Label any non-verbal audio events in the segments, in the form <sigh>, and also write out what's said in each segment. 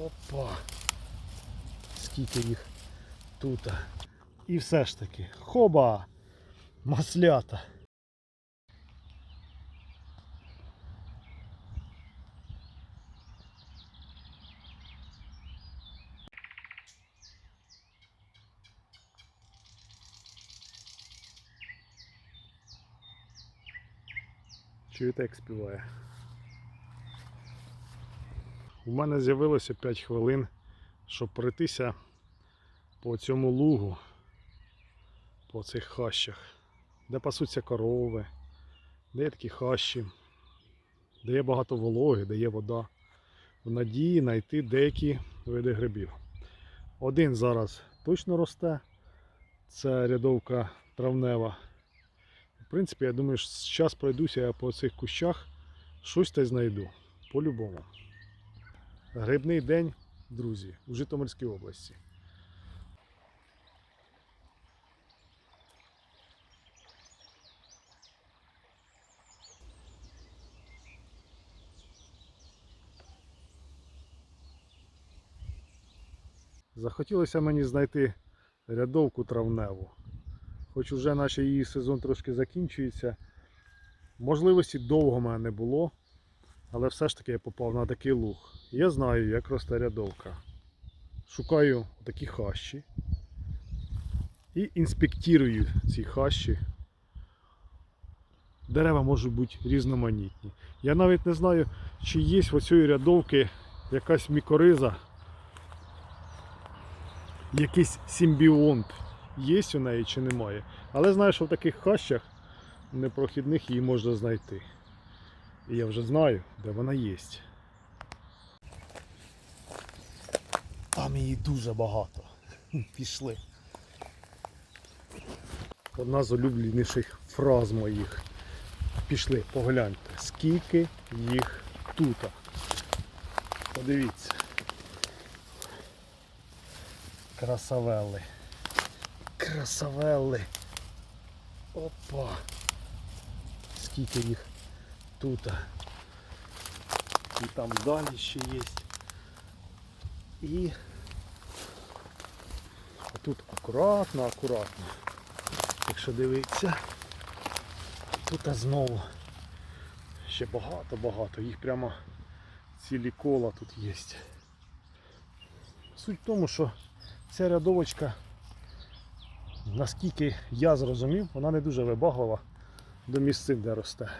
Опа! Скільки їх тут. І все ж таки. Хоба! Маслята! Чуєте, як співає? У мене з'явилося 5 хвилин, щоб пройтися по цьому лугу, по цих хащах, де пасуться корови, де є такі хащі, де є багато вологи, де є вода, в надії знайти деякі види грибів. Один зараз точно росте, це рядовка травнева. В принципі, я думаю, що зараз пройдуся я по цих кущах, щось та знайду. По-любому. Грибний день, друзі, у Житомирській області. Захотілося мені знайти рядовку травневу. Хоч уже наш її сезон трошки закінчується. Можливості довго мене не було, але все ж таки я попав на такий луг. Я знаю, як росте рядовка. Шукаю такі хащі і інспектирую ці хащі. Дерева можуть бути різноманітні. Я навіть не знаю, чи є в оцієї рядовки якась мікориза, якийсь симбіонт. Є у неї чи немає. Але знаю, що в таких хащах непрохідних її можна знайти. І я вже знаю, де вона є. Там її дуже багато. <laughs> Пішли. Одна з улюбленіших фраз моїх. Пішли, погляньте, скільки їх тут. Подивіться. Красавели. Красавели. Опа. Скільки їх тут. І там далі ще є. І тут акуратно, акуратно. Якщо дивитися, тут знову ще багато-багато. Їх прямо цілі кола тут є. Суть в тому, що ця рядовочка, наскільки я зрозумів, вона не дуже вибаглива до місцин, де росте.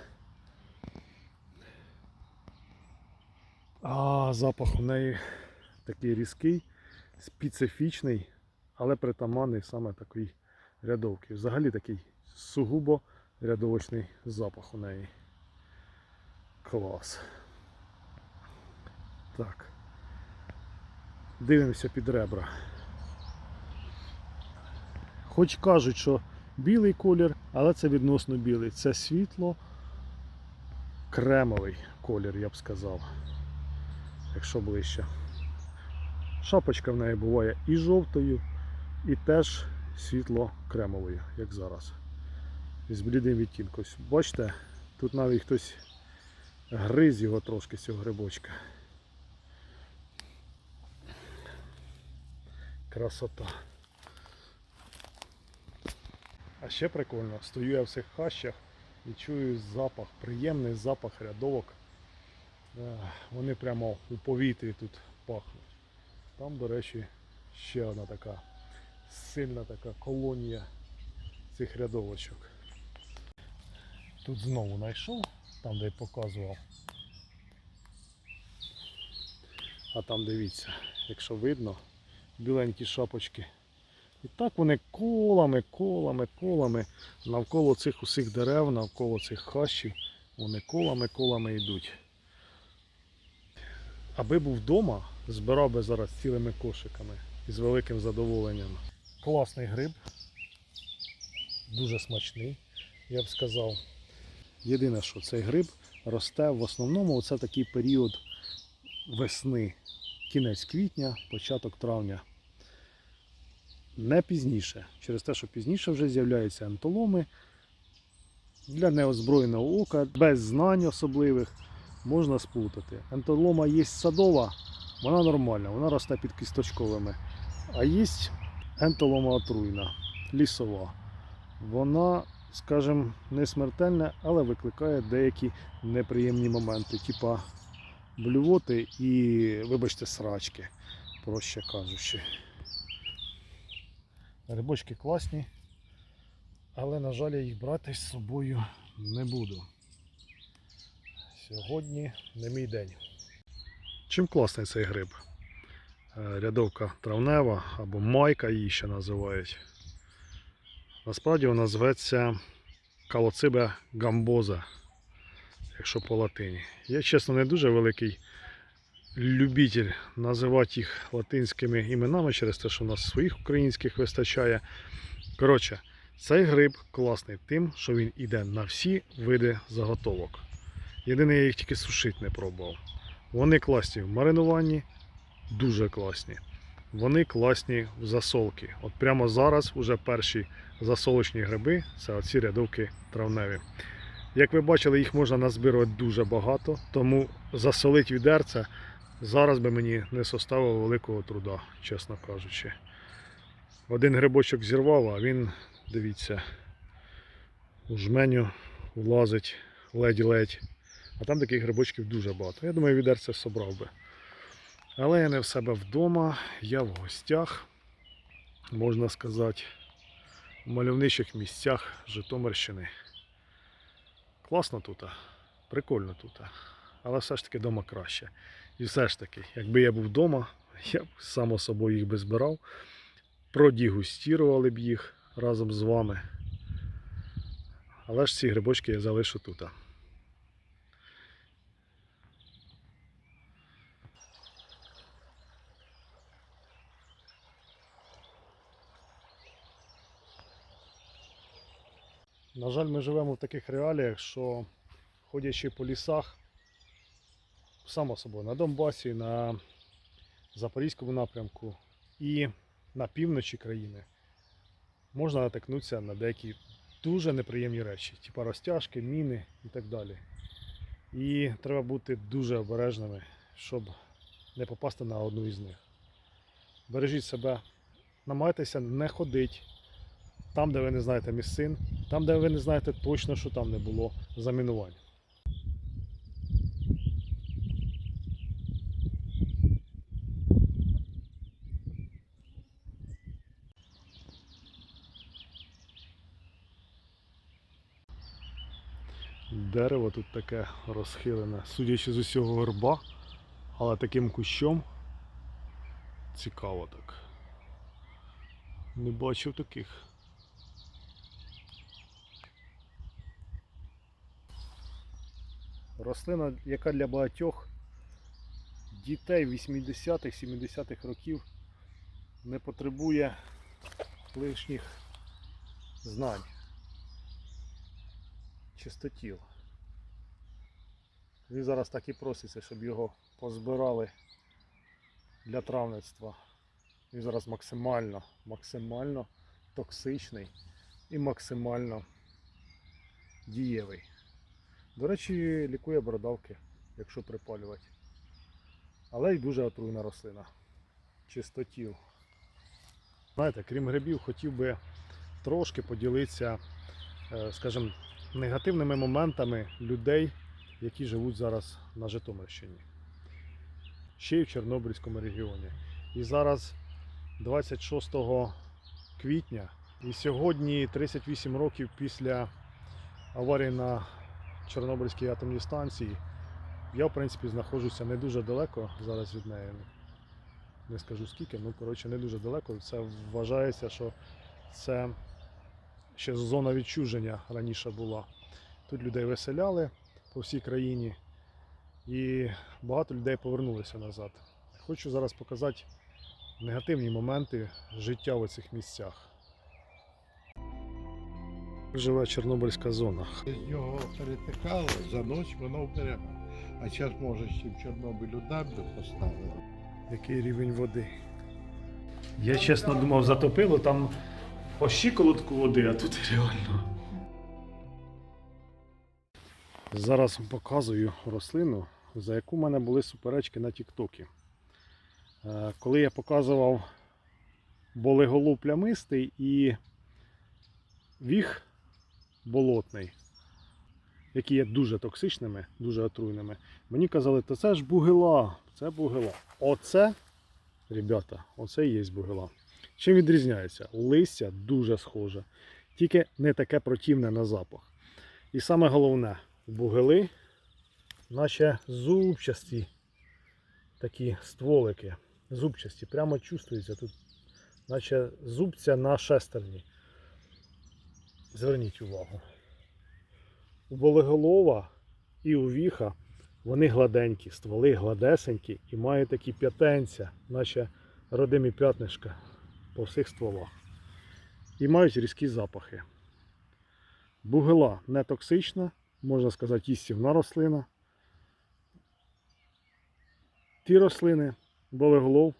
А запах у неї такий різкий, специфічний, але притаманний саме такий рядовки. Взагалі такий сугубо рядовочний запах у неї. Клас. Так. Дивимося під ребра. Хоч кажуть, що білий колір, але це відносно білий. Це світло кремовий колір, я б сказав. Якщо ближче. Шапочка в неї буває і жовтою, і теж світло кремовою, як зараз. З блідим відтінком. Бачите, тут навіть хтось гриз його трошки з цього грибочка. Красота. А ще прикольно, стою я в цих хащах і чую запах, приємний запах рядовок. Вони прямо у повітрі тут пахнуть. Там, до речі, ще одна така сильна така колонія цих рядовочок. Тут знову знайшов, там де я показував. А там дивіться, якщо видно, біленькі шапочки. І так вони колами, колами, колами навколо цих усіх дерев, навколо цих хащів, вони колами, колами йдуть. Аби був вдома, збирав би зараз цілими кошиками і з великим задоволенням. Класний гриб, дуже смачний, я б сказав. Єдине, що цей гриб росте в основному це такий період весни, кінець квітня, початок травня. Не пізніше, через те, що пізніше вже з'являються антоломи. Для неозброєного ока, без знань особливих, можна сплутати. Антолома є садова, вона нормальна, вона росте під кісточковими. А є ентолома отруйна, лісова. Вона, скажімо, не смертельна, але викликає деякі неприємні моменти, типа блювоти і, вибачте, срачки, проще кажучи. Грибочки класні, але, на жаль, я їх брати з собою не буду. Сьогодні не мій день. Чим класний цей гриб? Е, Рядовка травнева або майка її ще називають. Насправді вона зветься калоцибе гамбоза, якщо по латині. Я, чесно, не дуже великий любитель називати їх латинськими іменами через те, що у нас своїх українських вистачає. Коротше, цей гриб класний тим, що він іде на всі види заготовок. Єдине, я їх тільки сушити не пробував. Вони класні в маринуванні, дуже класні. Вони класні в засолки. От прямо зараз уже перші засолочні гриби це оці рядовки травневі. Як ви бачили, їх можна назбирувати дуже багато, тому засолити відерце зараз би мені не составило великого труда, чесно кажучи. Один грибочок зірвав, а він, дивіться, у жменю влазить ледь-ледь. А там таких грибочків дуже багато. Я думаю, відерце собрав би. Але я не в себе вдома, я в гостях, можна сказати, в мальовничих місцях Житомирщини. Класно тут, прикольно тут. Але все ж таки вдома краще. І все ж таки, якби я був вдома, я б само собою їх би збирав, продігустірували б їх разом з вами. Але ж ці грибочки я залишу тут. На жаль, ми живемо в таких реаліях, що ходячи по лісах, само собою, на Донбасі, на Запорізькому напрямку і на півночі країни можна натикнутися на деякі дуже неприємні речі, типу розтяжки, міни і так далі. І треба бути дуже обережними, щоб не попасти на одну із них. Бережіть себе, намагайтеся не ходити там, де ви не знаєте місцин, там, де ви не знаєте точно, що там не було замінувань. Дерево тут таке розхилене, судячи з усього горба, але таким кущом цікаво так. Не бачив таких. Рослина, яка для багатьох дітей 80-х, 70-х років не потребує лишніх знань. Чистотіл. Він зараз так і проситься, щоб його позбирали для травництва. Він зараз максимально, максимально токсичний і максимально дієвий. До речі, лікує бородавки, якщо припалювати. Але й дуже отруйна рослина. Чистотіл. Знаєте, крім грибів, хотів би трошки поділитися, е, скажімо, негативними моментами людей, які живуть зараз на Житомирщині. Ще й в Чорнобильському регіоні. І зараз 26 квітня, і сьогодні 38 років після аварії на Чорнобильській атомній станції. Я, в принципі, знаходжуся не дуже далеко зараз від неї. Не скажу скільки, ну коротше не дуже далеко. Це вважається, що це ще зона відчуження раніше була. Тут людей виселяли по всій країні і багато людей повернулися назад. Хочу зараз показати негативні моменти життя в цих місцях. Живе Чорнобильська зона. З нього перетикало, за ніч воно вберегло. А зараз може ще в Чорнобилю дамбу поставили. Який рівень води? Я чесно думав, затопило там по щиколотку води, а тут реально. Зараз вам показую рослину, за яку в мене були суперечки на Тіктокі. Е, Коли я показував болеголу плямистий і віг болотний, які є дуже токсичними, дуже отруйними, мені казали, то це ж бугила, це бугила. Оце, ребята, оце і є бугила. Чим відрізняється? Листя дуже схоже, тільки не таке противне на запах. І саме головне, бугили, наче зубчасті такі стволики, зубчасті, прямо чувствується тут, наче зубця на шестерні. Зверніть увагу. У болеголова і у віха вони гладенькі, стволи гладесенькі і мають такі п'ятенця, наче родимі п'ятнишка по всіх стволах. І мають різкі запахи. Бугила не токсична, можна сказати, їстівна рослина. Ті рослини, болеголов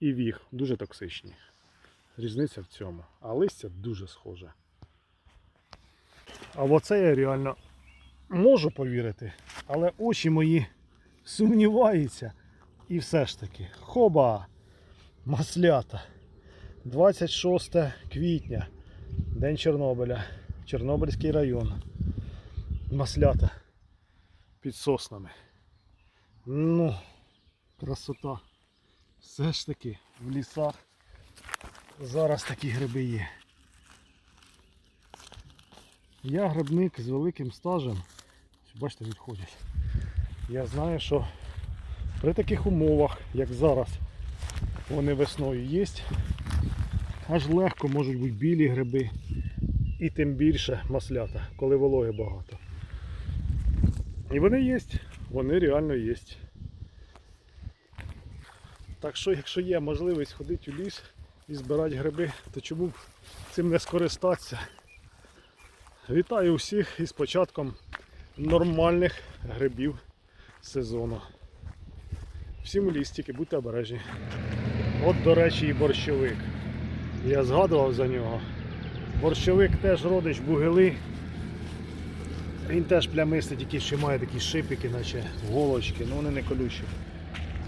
і віг дуже токсичні. Різниця в цьому. А листя дуже схоже. А оце я реально можу повірити, але очі мої сумніваються. І все ж таки, хоба! Маслята. 26 квітня, День Чорнобиля, Чорнобильський район. Маслята під соснами. Ну, красота. Все ж таки в лісах зараз такі гриби є. Я грибник з великим стажем. Бачите, відходять. Я знаю, що при таких умовах, як зараз, вони весною є, аж легко можуть бути білі гриби і тим більше маслята, коли вологи багато. І вони є, вони реально є. Так що, якщо є можливість ходити у ліс і збирати гриби, то чому б цим не скористатися? Вітаю усіх із початком нормальних грибів сезону. Всім у ліс, тільки будьте обережні. От, до речі, і борщовик. Я згадував за нього. Борщовик теж родич бугели. Він теж плямистий, тільки ще має такі шипики, наче голочки, ну вони не колючі.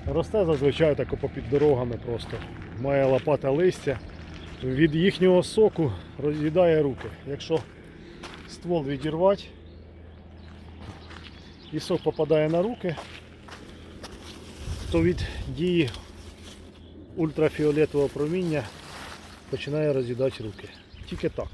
Росте зазвичай тако попід дорогами просто. Має лопата листя. Від їхнього соку роз'їдає руки. Якщо ствол відірвати і сок попадає на руки, то від дії ультрафіолетового проміння починає роз'їдати руки. Тільки так.